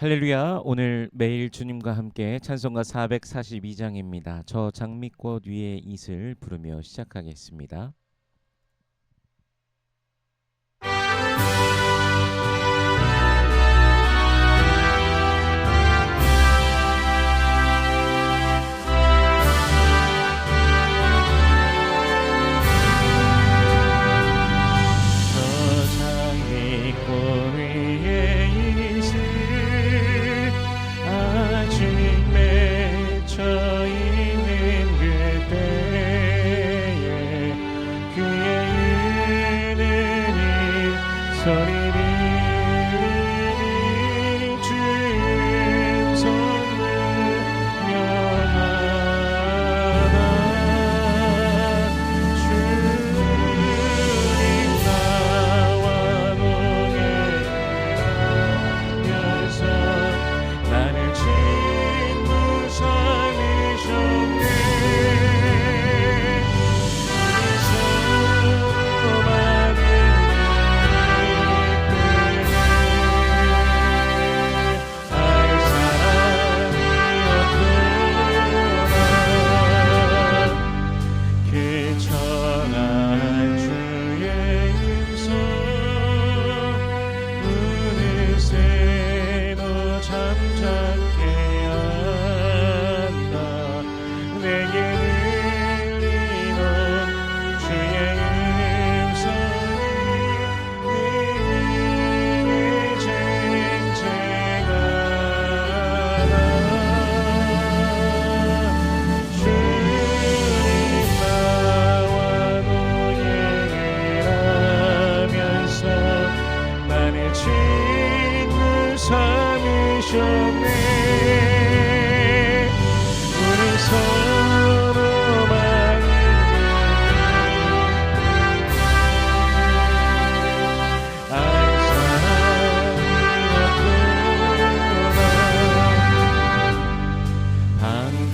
할렐루야. 오늘 매일 주님과 함께 찬송가 442장입니다. 저 장미꽃 위에 이슬 부르며 시작하겠습니다.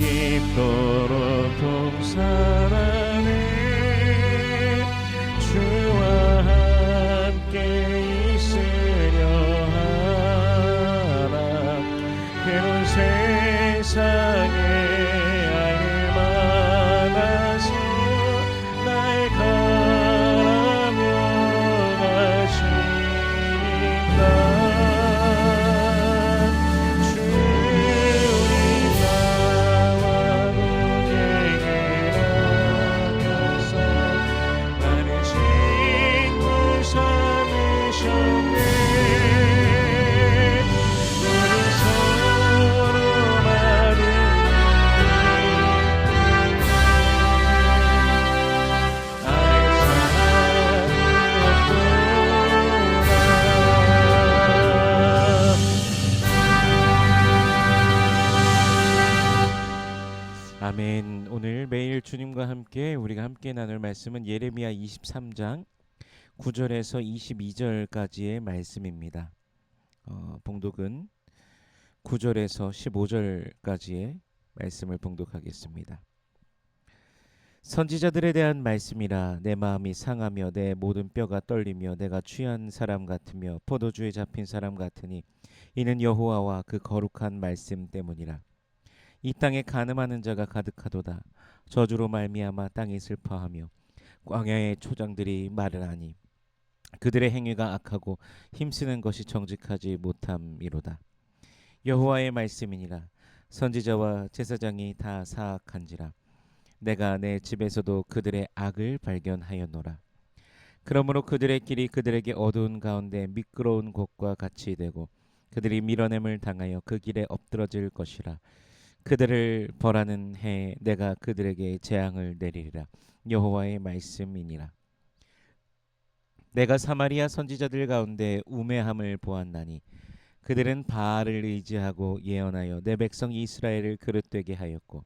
반기도록 동산 함께 나눌 말씀은 예레미야 23장 9절에서 22절까지의 말씀입니다. 어, 봉독은 9절에서 15절까지의 말씀을 봉독하겠습니다. 선지자들에 대한 말씀이라 내 마음이 상하며 내 모든 뼈가 떨리며 내가 취한 사람 같으며 포도주에 잡힌 사람 같으니 이는 여호와와 그 거룩한 말씀 때문이라 이 땅에 가늠하는 자가 가득하도다 저주로 말미암아 땅이 슬퍼하며 광야의 초장들이 마르나니 그들의 행위가 악하고 힘쓰는 것이 정직하지 못함이로다. 여호와의 말씀이니라. 선지자와 제사장이 다 사악한지라. 내가 내 집에서도 그들의 악을 발견하였노라. 그러므로 그들의 길이 그들에게 어두운 가운데 미끄러운 곳과 같이 되고 그들이 밀어냄을 당하여 그 길에 엎드러질 것이라 그들을 벌하는 해 내가 그들에게 재앙을 내리리라. 여호와의 말씀이니라. 내가 사마리아 선지자들 가운데 우매함을 보았나니 그들은 바알을 의지하고 예언하여 내 백성 이스라엘을 그릇되게 하였고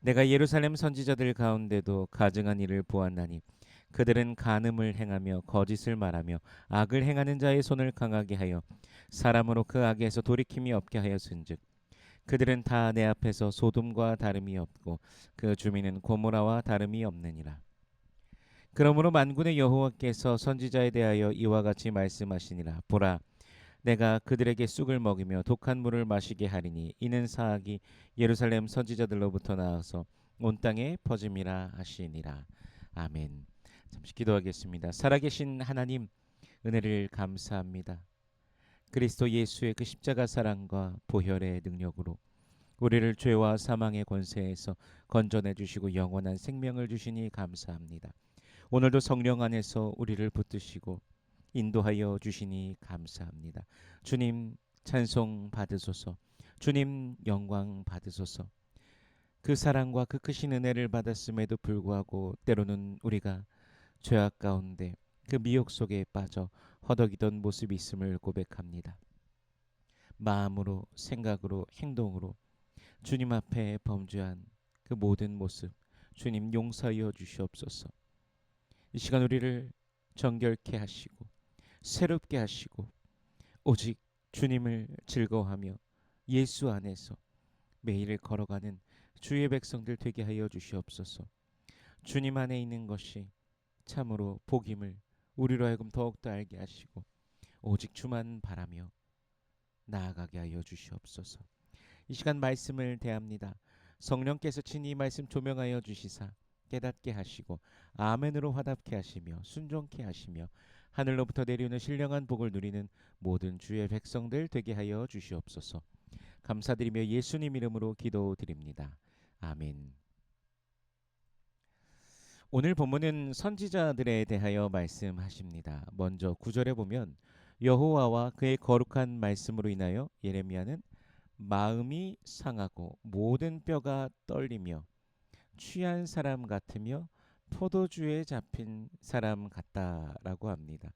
내가 예루살렘 선지자들 가운데도 가증한 일을 보았나니 그들은 간음을 행하며 거짓을 말하며 악을 행하는 자의 손을 강하게 하여 사람으로 그 악에서 돌이킴이 없게 하였은즉 그들은 다 내 앞에서 소돔과 다름이 없고 그 주민은 고모라와 다름이 없느니라. 그러므로 만군의 여호와께서 선지자에 대하여 이와 같이 말씀하시니라 보라 내가 그들에게 쑥을 먹이며 독한 물을 마시게 하리니 이는 사악이 예루살렘 선지자들로부터 나와서 온 땅에 퍼짐이라 하시니라. 아멘. 잠시 기도하겠습니다. 살아계신 하나님 은혜를 감사합니다. 그리스도 예수의 그 십자가 사랑과 보혈의 능력으로 우리를 죄와 사망의 권세에서 건져내 주시고 영원한 생명을 주시니 감사합니다. 오늘도 성령 안에서 우리를 붙드시고 인도하여 주시니 감사합니다. 주님 찬송 받으소서. 주님 영광 받으소서. 그 사랑과 그 크신 은혜를 받았음에도 불구하고 때로는 우리가 죄악 가운데 그 미혹 속에 빠져 허덕이던 모습이 있음을 고백합니다. 마음으로 생각으로 행동으로 주님 앞에 범죄한 그 모든 모습 주님 용서하여 주시옵소서. 이 시간 우리를 정결케 하시고 새롭게 하시고 오직 주님을 즐거워하며 예수 안에서 매일 걸어가는 주의 백성들 되게 하여 주시옵소서. 주님 안에 있는 것이 참으로 복임을 우리로 하여금 더욱더 알게 하시고 오직 주만 바라며 나아가게 하여 주시옵소서. 이 시간 말씀을 대합니다. 성령께서 친히 이 말씀 조명하여 주시사 깨닫게 하시고 아멘으로 화답케 하시며 순종케 하시며 하늘로부터 내려오는 신령한 복을 누리는 모든 주의 백성들 되게 하여 주시옵소서. 감사드리며 예수님 이름으로 기도드립니다. 아멘. 오늘 본문은 선지자들에 대하여 말씀하십니다. 먼저 구절에 보면 여호와와 그의 거룩한 말씀으로 인하여 예레미야는 마음이 상하고 모든 뼈가 떨리며 취한 사람 같으며 포도주에 잡힌 사람 같다라고 합니다.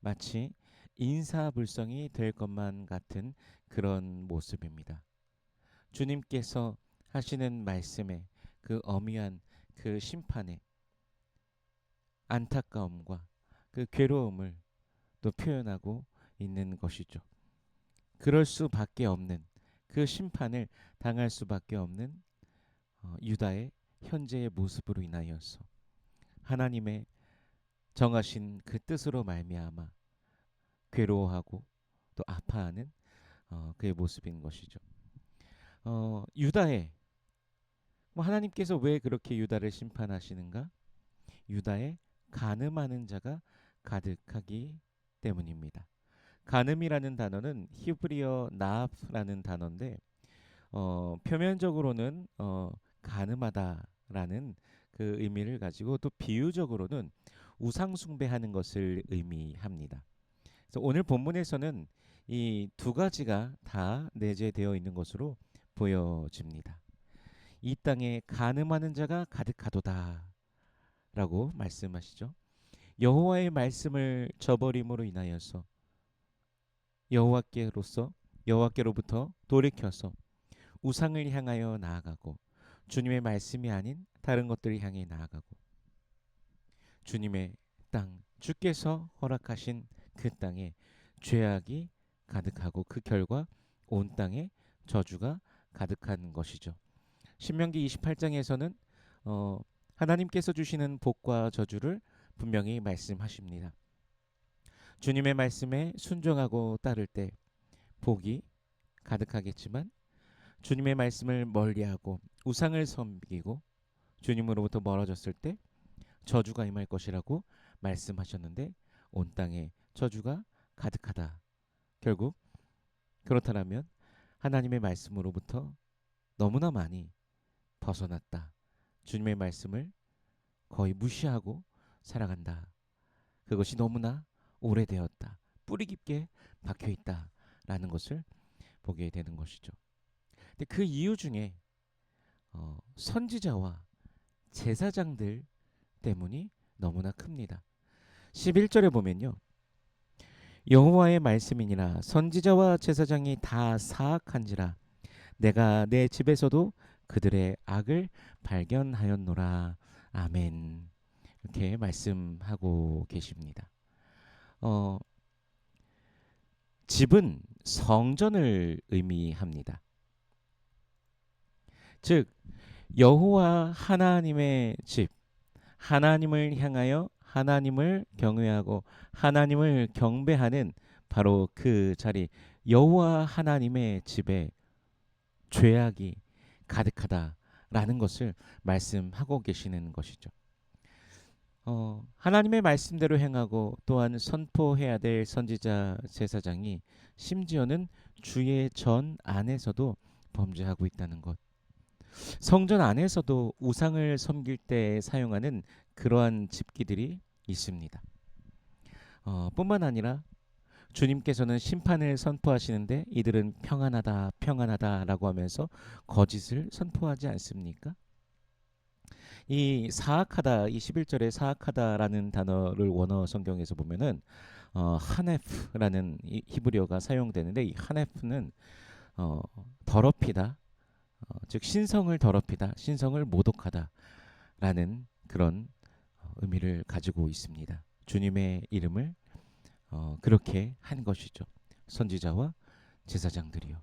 마치 인사불성이 될 것만 같은 그런 모습입니다. 주님께서 하시는 말씀에 그 엄위한 그 심판에 안타까움과 그 괴로움을 또 표현하고 있는 것이죠. 그럴 수밖에 없는 그 심판을 당할 수밖에 없는 어, 유다의 현재의 모습으로 인하여서 하나님의 정하신 그 뜻으로 말미암아 괴로워하고 또 아파하는 어, 그의 모습인 것이죠. 어, 유다의 뭐 하나님께서 왜 그렇게 유다를 심판하시는가? 유다의 가늠하는 자가 가득하기 때문입니다. 가늠이라는 단어는 히브리어 나프라는 단어인데 어, 표면적으로는 어, 가늠하다라는 그 의미를 가지고 또 비유적으로는 우상 숭배하는 것을 의미합니다. 그래서 오늘 본문에서는 이 두 가지가 다 내재되어 있는 것으로 보여집니다. 이 땅에 가늠하는 자가 가득하도다 라고 말씀하시죠. 여호와의 말씀을 저버림으로 인하여서 여호와께로서 여호와께로부터 돌이켜서 우상을 향하여 나아가고 주님의 말씀이 아닌 다른 것들을 향해 나아가고 주님의 땅 주께서 허락하신 그 땅에 죄악이 가득하고 그 결과 온 땅에 저주가 가득한 것이죠. 신명기 28장에서는 어, 하나님께서 주시는 복과 저주를 분명히 말씀하십니다. 주님의 말씀에 순종하고 따를 때 복이 가득하겠지만 주님의 말씀을 멀리하고 우상을 섬기고 주님으로부터 멀어졌을 때 저주가 임할 것이라고 말씀하셨는데 온 땅에 저주가 가득하다. 결국 그렇다면 하나님의 말씀으로부터 너무나 많이 벗어났다. 주님의 말씀을 거의 무시하고 살아간다. 그것이 너무나 오래되었다. 뿌리 깊게 박혀 있다 라는 것을 보게 되는 것이죠. 근데 그 이유 중에 어, 선지자와 제사장들 때문이 너무나 큽니다. 11절에 보면요. 여호와의 말씀이니라 선지자와 제사장이 다 사악한지라 내가 내 집에서도 그들의 악을 발견하였노라. 아멘. 이렇게 말씀하고 계십니다. 어, 집은 성전을 의미합니다. 즉 여호와 하나님의 집, 하나님을 향하여 하나님을 경외하고 하나님을 경배하는 바로 그 자리 여호와 하나님의 집에 죄악이 가득하다라는 것을 말씀하고 계시는 것이죠. 어, 하나님의 말씀대로 행하고 또한 선포해야 될 선지자 제사장이 심지어는 주의 전 안에서도 범죄하고 있다는 것. 성전 안에서도 우상을 섬길 때 사용하는 그러한 집기들이 있습니다. 어, 뿐만 아니라 주님께서는 심판을 선포하시는데 이들은 평안하다, 평안하다라고 하면서 거짓을 선포하지 않습니까? 이 사악하다, 이 11절에 사악하다라는 단어를 원어 성경에서 보면은 어, 하네프라는 이 히브리어가 사용되는데 이 하네프는 어, 더럽히다, 어, 즉 신성을 더럽히다, 신성을 모독하다라는 그런 어, 의미를 가지고 있습니다. 주님의 이름을 어, 그렇게 한 것이죠. 선지자와 제사장들이요.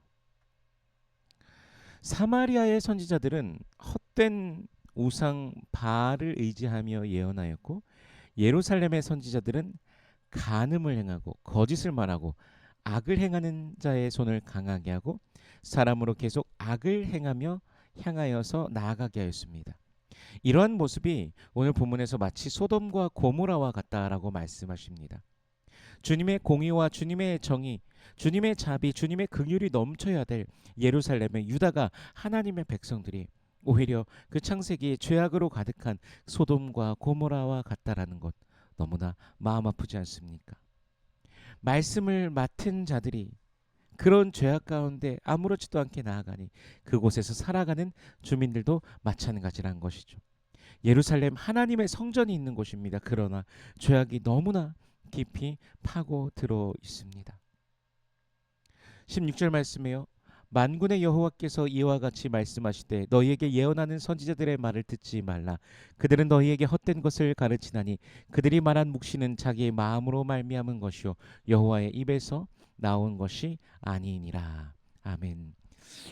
사마리아의 선지자들은 헛된 우상 바알을 의지하며 예언하였고 예루살렘의 선지자들은 간음을 행하고 거짓을 말하고 악을 행하는 자의 손을 강하게 하고 사람으로 계속 악을 행하며 향하여서 나아가게 하였습니다. 이러한 모습이 오늘 본문에서 마치 소돔과 고모라와 같다라고 말씀하십니다. 주님의 공의와 주님의 정의, 주님의 자비, 주님의 긍휼이 넘쳐야 될 예루살렘의 유다가 하나님의 백성들이 오히려 그 창세기에 죄악으로 가득한 소돔과 고모라와 같다라는 것 너무나 마음 아프지 않습니까? 말씀을 맡은 자들이 그런 죄악 가운데 아무렇지도 않게 나아가니 그곳에서 살아가는 주민들도 마찬가지란 것이죠. 예루살렘 하나님의 성전이 있는 곳입니다. 그러나 죄악이 너무나 깊이 파고 들어 있습니다. 16절 말씀에요. 만군의 여호와께서 이와 같이 말씀하시되 너희에게 예언하는 선지자들의 말을 듣지 말라 그들은 너희에게 헛된 것을 가르치나니 그들이 말한 묵시는 자기의 마음으로 말미암은 것이요 여호와의 입에서 나온 것이 아니니라 아멘.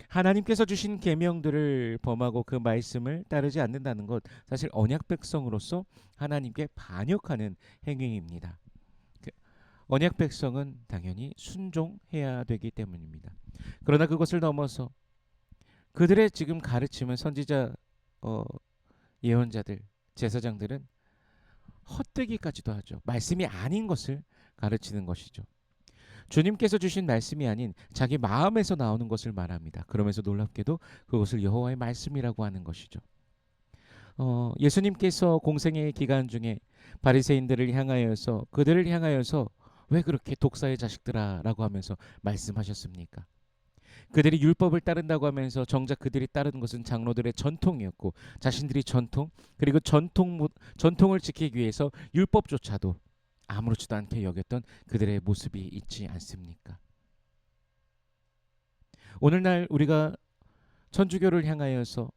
하나님께서 주신 계명들을 범하고 그 말씀을 따르지 않는다는 것 사실 언약 백성으로서 하나님께 반역하는 행위입니다. 그 언약 백성은 당연히 순종해야 되기 때문입니다. 그러나 그것을 넘어서 그들의 지금 가르침은 선지자 어, 예언자들 제사장들은 헛되기까지도 하죠. 말씀이 아닌 것을 가르치는 것이죠. 주님께서 주신 말씀이 아닌 자기 마음에서 나오는 것을 말합니다. 그러면서 놀랍게도 그것을 여호와의 말씀이라고 하는 것이죠. 어, 예수님께서 공생의 기간 중에 바리새인들을 향하여서 그들을 향하여서 왜 그렇게 독사의 자식들아라고 하면서 말씀하셨습니까? 그들이 율법을 따른다고 하면서 정작 그들이 따르는 것은 장로들의 전통이었고 자신들이 전통 그리고 전통 전통을 지키기 위해서 율법조차도 아무렇지도 않게 여겼던 그들의 모습이 있지 않습니까? 오늘날 우리가 천주교를 향하여서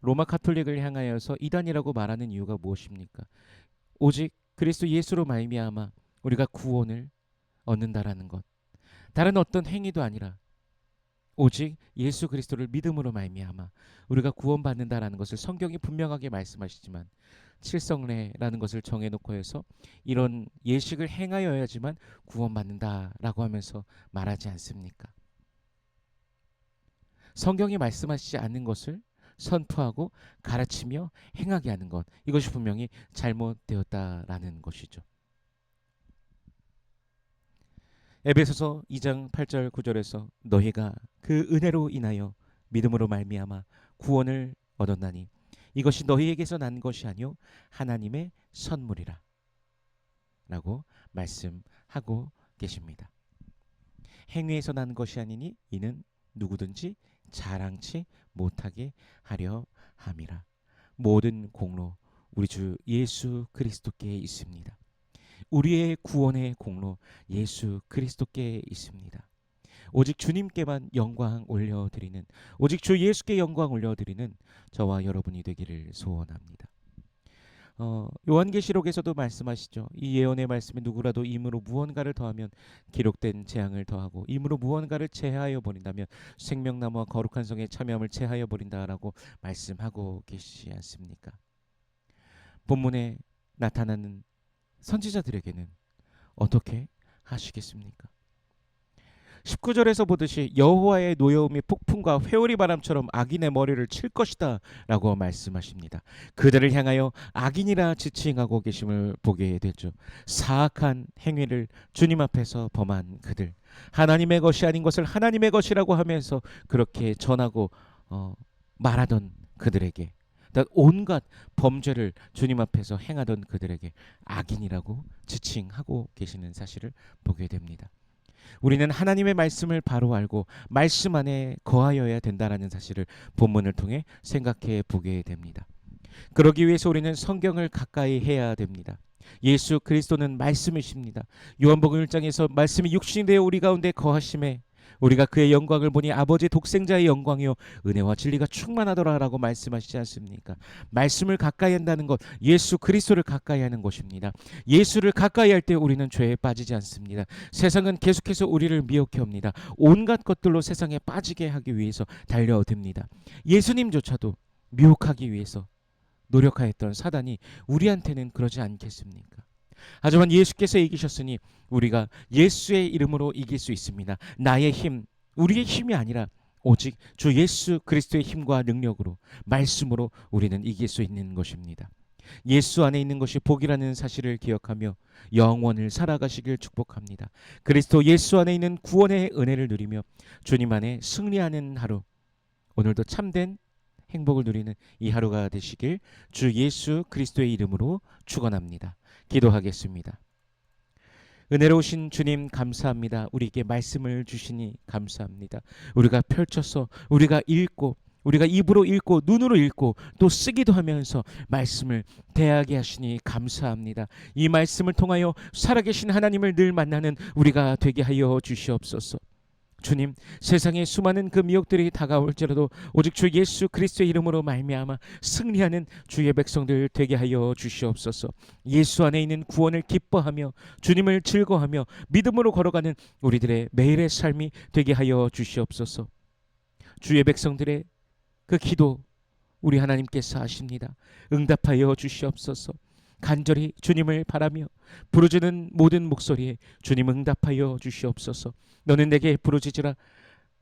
로마 카톨릭을 향하여서 이단이라고 말하는 이유가 무엇입니까? 오직 그리스도 예수로 말미암아 우리가 구원을 얻는다라는 것. 다른 어떤 행위도 아니라 오직 예수 그리스도를 믿음으로 말미암아 우리가 구원받는다라는 것을 성경이 분명하게 말씀하시지만 칠성례라는 것을 정해놓고 해서 이런 예식을 행하여야지만 구원받는다라고 하면서 말하지 않습니까? 성경이 말씀하시지 않는 것을 선포하고 가르치며 행하게 하는 것 이것이 분명히 잘못되었다라는 것이죠. 에베소서 2장 8절 9절에서 너희가 그 은혜로 인하여 믿음으로 말미암아 구원을 얻었나니 이것이 너희에게서 난 것이 아니요 하나님의 선물이라 라고 말씀하고 계십니다. 행위에서 난 것이 아니니 이는 누구든지 자랑치 못하게 하려 함이라. 모든 공로 우리 주 예수 그리스도께 있습니다. 우리의 구원의 공로 예수 그리스도께 있습니다. 오직 주님께만 영광 올려드리는 오직 주 예수께 영광 올려드리는 저와 여러분이 되기를 소원합니다. 어, 요한계시록에서도 말씀하시죠. 이 예언의 말씀에 누구라도 임으로 무언가를 더하면 기록된 재앙을 더하고 임으로 무언가를 제하여 버린다면 생명나무와 거룩한 성의 참여함을 제하여 버린다라고 말씀하고 계시지 않습니까? 본문에 나타나는 선지자들에게는 어떻게 하시겠습니까? 19절에서 보듯이 여호와의 노여움이 폭풍과 회오리 바람처럼 악인의 머리를 칠 것이다 라고 말씀하십니다. 그들을 향하여 악인이라 지칭하고 계심을 보게 되죠. 사악한 행위를 주님 앞에서 범한 그들, 하나님의 것이 아닌 것을 하나님의 것이라고 하면서 그렇게 전하고 어, 말하던 그들에게 온갖 범죄를 주님 앞에서 행하던 그들에게 악인이라고 지칭하고 계시는 사실을 보게 됩니다. 우리는 하나님의 말씀을 바로 알고 말씀 안에 거하여야 된다라는 사실을 본문을 통해 생각해 보게 됩니다. 그러기 위해서 우리는 성경을 가까이 해야 됩니다. 예수 그리스도는 말씀이십니다. 요한복음 1장에서 말씀이 육신이 되어 우리 가운데 거하심에 우리가 그의 영광을 보니 아버지 독생자의 영광이요 은혜와 진리가 충만하더라라고 말씀하시지 않습니까? 말씀을 가까이 한다는 것 예수 그리스도를 가까이 하는 것입니다. 예수를 가까이 할 때 우리는 죄에 빠지지 않습니다. 세상은 계속해서 우리를 미혹해 옵니다. 온갖 것들로 세상에 빠지게 하기 위해서 달려듭니다. 예수님조차도 미혹하기 위해서 노력하였던 사단이 우리한테는 그러지 않겠습니까? 하지만 예수께서 이기셨으니 우리가 예수의 이름으로 이길 수 있습니다. 나의 힘, 우리의 힘이 아니라 오직 주 예수 그리스도의 힘과 능력으로 말씀으로 우리는 이길 수 있는 것입니다. 예수 안에 있는 것이 복이라는 사실을 기억하며 영원을 살아가시길 축복합니다. 그리스도 예수 안에 있는 구원의 은혜를 누리며 주님 안에 승리하는 하루 오늘도 참된 행복을 누리는 이 하루가 되시길 주 예수 그리스도의 이름으로 축원합니다. 기도하겠습니다. 은혜로우신 주님 감사합니다. 우리에게 말씀을 주시니 감사합니다. 우리가 펼쳐서 우리가 읽고 우리가 입으로 읽고 눈으로 읽고 또 쓰기도 하면서 말씀을 대하게 하시니 감사합니다. 이 말씀을 통하여 살아계신 하나님을 늘 만나는 우리가 되게 하여 주시옵소서. 주님 세상에 수많은 그 미혹들이 다가올지라도 오직 주 예수 그리스도의 이름으로 말미암아 승리하는 주의 백성들 되게 하여 주시옵소서. 예수 안에 있는 구원을 기뻐하며 주님을 즐거하며 믿음으로 걸어가는 우리들의 매일의 삶이 되게 하여 주시옵소서. 주의 백성들의 그 기도 우리 하나님께서 하십니다. 응답하여 주시옵소서. 간절히 주님을 바라며 부르짖는 모든 목소리에 주님 응답하여 주시옵소서. 너는 내게 부르짖으라.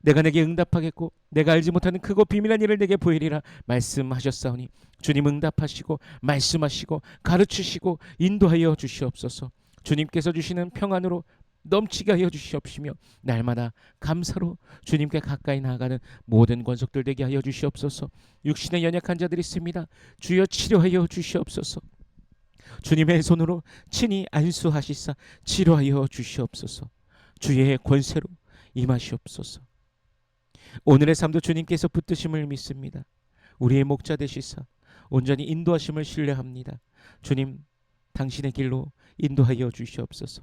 내가 내게 응답하겠고 내가 알지 못하는 크고 비밀한 일을 내게 보이리라 말씀하셨사오니 주님 응답하시고 말씀하시고 가르치시고 인도하여 주시옵소서. 주님께서 주시는 평안으로 넘치게 하여 주시옵시며 날마다 감사로 주님께 가까이 나아가는 모든 권속들 되게 하여 주시옵소서. 육신에 연약한 자들이 있습니다. 주여 치료하여 주시옵소서. 주님의 손으로 친히 안수하시사 치료하여 주시옵소서. 주의 권세로 임하시옵소서. 오늘의 삶도 주님께서 붙드심을 믿습니다. 우리의 목자 되시사 온전히 인도하심을 신뢰합니다. 주님 당신의 길로 인도하여 주시옵소서.